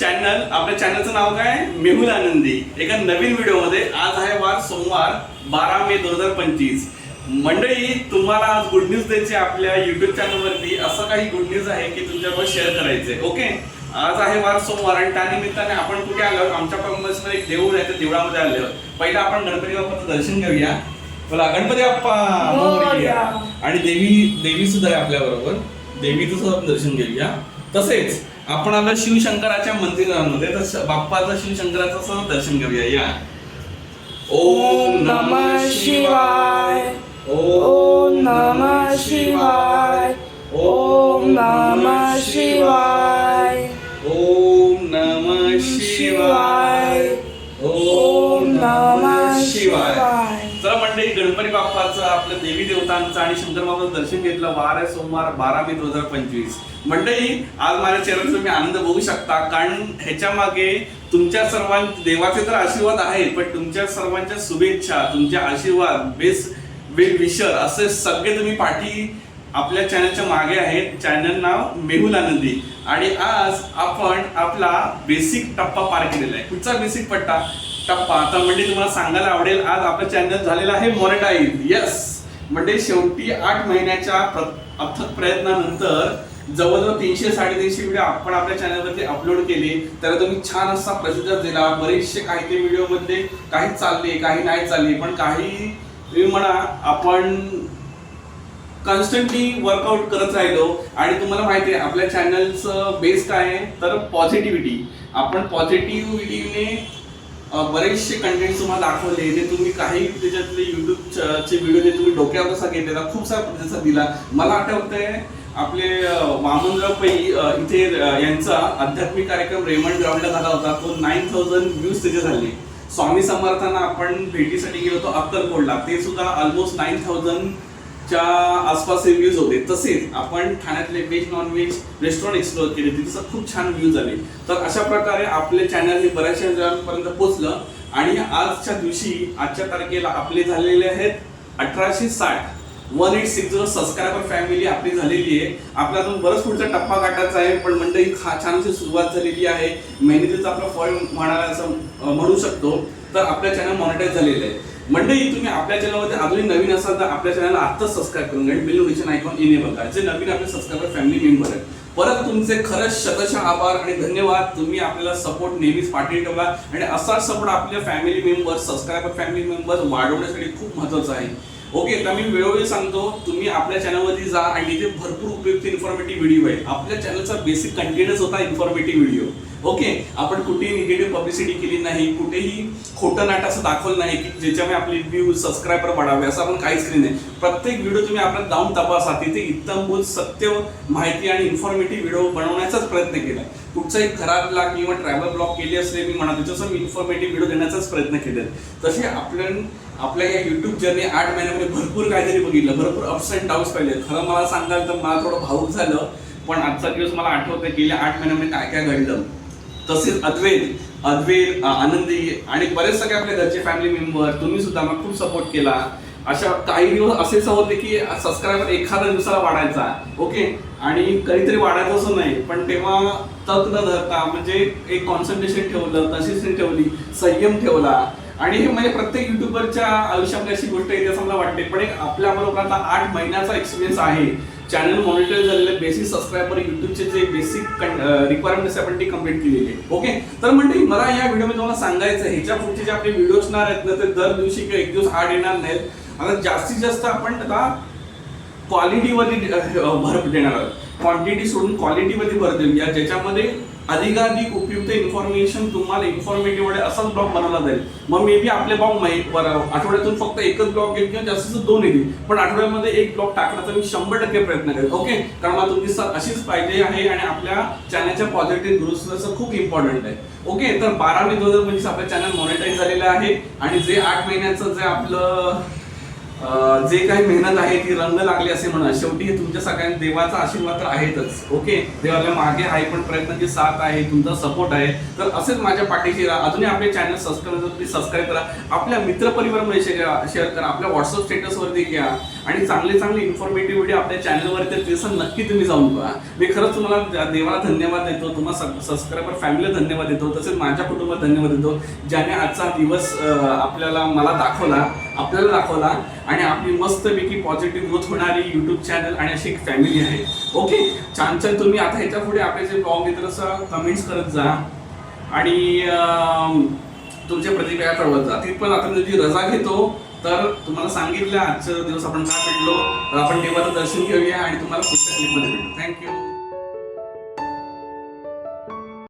Channel आपल्या चॅनलचं नाव काय? मेहुल आनंदी. एका नवीन व्हिडिओमध्ये आज आहे वार सोमवार बारा मे दोन हजार पंचवीस. मंडळी तुम्हाला आज गुड न्यूज द्यायची आहे आपल्या युट्यूब चॅनलवरती असं काही गुड न्यूज आहे की तुमच्याबरोबर शेअर करायचंय. ओके आज आहे वार सोमवार आणि त्यानिमित्ताने आपण कुठे आलो? आमच्या मध्ये एक देऊळ आहे त्या देवळामध्ये आलो. पहिलं आपण गणपती बाप्पाचं दर्शन घेऊया. बोला गणपती बाप्पा. मोरया. आणि देवी देवी सुद्धा आहे आपल्या बरोबर देवीचं सुद्धा आपण दर्शन घेऊया. तसेच आपण आलो शिवशंकराच्या मंदिरामध्ये तर बाप्पाचं शिवशंकराचं सुद्धा दर्शन घेऊया. या. ओम नमः शिवाय. ओम नमः शिवाय. ओम नमः शिवाय. ओम नम शिवाय. ओम नमः शिवाय. आपले गणपती बाप्पाचं आपलं देवी देवतांचं आणि शंकर बाबाचं दर्शन घेतलं वार सोमवार बारा मे दोन हजार पंचवीस. मंडळी आज माझ्या चेहऱ्याचा तुम्ही आनंद बघू शकता कारण ह्याच्या मागे तुमच्या सर्वां देवाचे तर आशीर्वाद आहेत पण तुमच्या सर्वांच्या शुभेच्छा तुमचे आशीर्वाद बेस्ट वेल विशर असे सगळे तुम्ही पाठी आपल्या चॅनलच्या मागे आहेत. चॅनल नाव मेहुल आनंदी. आणि आज आपण आपला बेसिक टप्पा पार केलेला आहे. कुठचा बेसिक पट्टा? टप्पा आता म्हणजे तुम्हाला सांगायला आवडेल आज आपलं चॅनल झालेलं आहे मॉनिटाईज यस म्हणजे शेवटी आठ महिन्याच्या अथक प्रयत्नानंतर जवळजवळ तीनशे साडेतीनशे व्हिडिओ आपण आपल्या चॅनलवरती अपलोड केले. त्याला तुम्ही छान असा प्रतिसाद दिला. बरेचसे काही ते व्हिडिओमध्ये काही चालले काही नाही चालले. पण काही म्हणा आपण कॉन्स्टंटली वर्कआउट करत राहिलो. आणि तुम्हाला माहिती आहे आपल्या चॅनलचं बेस काय आहे? तर पॉझिटिव्हिटी आपण पॉझिटिव्हिटीने बरेचसे कंटेंट तुम्हाला दाखवले. ते तुम्ही काही त्याच्यातले युट्यूबचे व्हिडिओ जे तुम्ही डोक्यावर कसा घेतलेला खूप सारा प्रतिसाद दिला. मला आठवतंय आपले वामनराव पै इथे यांचा आध्यात्मिक कार्यक्रम रेमंड ग्राउंडला झाला होता. तो नाईन थाउजंड व्ह्यूज त्याचे झाले. स्वामी समर्थांना आपण भेटीसाठी गेलो होतो अक्कलकोटला. ते सुद्धा ऑलमोस्ट नाईन थाउजंड च्या आसपास रिव्ह्यूज होते. तसेच आपण ठाण्यातले veg non veg restaurant explore केले. तिथे खूप छान व्ह्यूज आले. तर अशा प्रकारे आपले चॅनल हे बऱ्याचशा जणांपर्यंत पोहोचलं. आणि आजच्या दिवशी आजच्या तारखेला आपले झालेले आहेत अठराशे साठ. One eight six zero subscriber family आपली झालेली आहे. आपला अजून बरंच पुढचा टप्पा गाठायचा आहे पण मंडळी खा छान अशी सुरुवात झालेली आहे. मेहनतीचं आपलं फळ म्हणाला असं म्हणू शकतो. तर आपल्या चॅनल मॉनिटाईज झालेलं आहे. मंडळी तुम्ही आपल्या चॅनलमध्ये अजूनही नवीन असाल तर आपल्या चॅनलला आत्ताच सबस्क्राईब करून घ्या बिल नोटिफिकेशन आयकॉन इनेबल करा. जे नवीन आपले सबस्क्राईबर फॅमिली मेंबर आहेत परत तुमचे खरंच शतशः आभार आणि धन्यवाद. तुम्ही आपल्याला सपोर्ट नेहमीच पाठी ठेवला आणि असाच सपोर्ट आपल्या family members subscriber family members वाढवण्यासाठी खूप महत्वाचं आहे. ओके तर मी वेळोवेळी सांगतो तुम्ही आपल्या चॅनलवरती जा आणि तिथे भरपूर उपयुक्त इन्फॉर्मेटिव्ह व्हिडिओ आहे. आपल्या चॅनलचा बेसिक कंटेंटच होता इन्फॉर्मेटिव्ह व्हिडिओ ओके आपण कुठेही निगेटिव्ह पब्लिसिटी केली नाही कुठेही खोटं नाट असं दाखवलं नाही की ज्याच्यामुळे आपले व्ह्यू सबस्क्रायबर वाढावे असं आपण काहीच केलं नाही. प्रत्येक व्हिडिओ तुम्ही आपण जाऊन तपासा तिथे इत्तमभूत सत्य माहिती आणि इन्फॉर्मेटिव्ह व्हिडिओ बनवण्याचाच प्रयत्न केला. कुठचाही खराबला किंवा ट्रॅव्हल ब्लॉग केली असले मी म्हणा त्याच्यासह मी इन्फॉर्मेटिव्ह व्हिडिओ देण्याचाच प्रयत्न केले तसे आपल्या आपल्या या युट्यूब जर्नी आठ महिन्यामध्ये भरपूर काहीतरी बघितलं भरपूर अप्स अँड डाऊन्स पाहिले. खरं मला सांगाल तर मला थोडं भाऊक झालं पण आजचा दिवस मला आठवतं गेल्या आठ महिन्यामध्ये काय काय घडलं. तसेच अद्वैत अद्वैत आनंदी आणि बरेच सगळे आपल्या घरचे फॅमिली मेंबर तुम्ही सुद्धा मला खूप सपोर्ट केला. अशा काही दिवस असेच होते की सबस्क्रायबर एखादा दिवसाला वाढायचा ओके आणि कधीतरी वाढायचं असं नाही पण तेव्हा तक न धरता म्हणजे एक कॉन्सन्ट्रेशन ठेवलं कन्सिस्टन्सी ठेवली संयम ठेवला. आणि हे म्हणजे प्रत्येक युट्यूबरच्या आयुष्यामध्ये अशी गोष्ट येते असं मला वाटते. पण एक आपल्या बरोबर आता आठ महिन्याचा एक्सपिरियन्स आहे. चॅनल मॉनिटर झालेले बेसिक सबस्क्रायबर युट्यूबचे जे बेसिक रिक्वायरमेंट्स आपण ती कंप्लीट केलेली. आहे ओके तर म्हणजे मला या व्हिडिओमध्ये तुम्हाला सांगायचं आहे ह्याच्या पुढचे जे आपले व्हिडिओ असणार आहेत ना ते दर दिवशी किंवा एक दिवस आड येणार नाहीत. आता जास्तीत जास्त आपण आता क्वालिटीवरती भर देणार आहोत. क्वांटिटी सोडून क्वालिटीमध्ये भर देऊया ज्याच्यामध्ये अधिकाधिक उपयुक्त इन्फॉर्मेशन तुम्हाला इन्फॉर्मेटिव्ह असाच ब्लॉग बनवला जाईल. मग मे बी आपले ब्लॉग आठवड्यातून फक्त एकच ब्लॉग येईल किंवा जास्तीत दोन येतील. पण आठवड्यामध्ये एक ब्लॉग टाकण्याचा मी शंभर टक्के प्रयत्न करेल ओके कारण मला तुमची सर अशीच पाहिजे आहे आणि आपल्या चॅनलच्या पॉझिटिव्ह ग्रोथ खूप इम्पॉर्टंट आहे. ओके तर बारा मे दोन हजार पंचवीस आपलं चॅनल मॉनिटाईज झालेलं आहे. आणि जे आठ महिन्याचं जे आपलं जे काही मेहनत आहे ती रंग लागली असे म्हणा शेवटी तुमच्या सगळ्यांना देवाचा आशीर्वाद तर आहेतच ओके? देवाला मागे आहे पण प्रयत्नाची साथ आहे तुमचा सपोर्ट आहे तर असेच माझ्या पाठीशी राहा. अजूनही आपले चॅनल सबस्क्राईब सबस्क्राईब करा. आपल्या मित्रपरिवारमध्ये शेअर शेअर करा. आपल्या व्हॉट्सअप स्टेटसवरती घ्या. आणि चांगले चांगले इन्फॉर्मेटिव्ह व्हिडिओ आपल्या चॅनलवर तर ते नक्की तुम्ही जाऊन पहा मी खरंच तुम्हाला देवाला धन्यवाद देतो तुम्हाला सबस्क्रायबर फॅमिलीला धन्यवाद देतो तसेच माझ्या कुटुंबात धन्यवाद देतो ज्याने आजचा दिवस आपल्याला मला दाखवला आपल्याला दाखवला आणि आपली मस्तपैकी पॉझिटिव्ह ग्रोथ होणारी यूट्यूब चॅनल आणि अशी एक फॅमिली आहे. ओके छान छान. तुम्ही आता ह्याच्या पुढे आपले जे ब्लॉग आहे असं कमेंट्स करत जा. आणि तुमच्या प्रतिक्रिया कळवत जा. पण आता मी तुझी रजा घेतो तर तुम्हाला सांगितलं आजचा दिवस आपण काय भेटलो तर आपण देवाचं दर्शन घेऊया आणि तुम्हाला पुढच्या क्लिपमध्ये भेटू. थँक्यू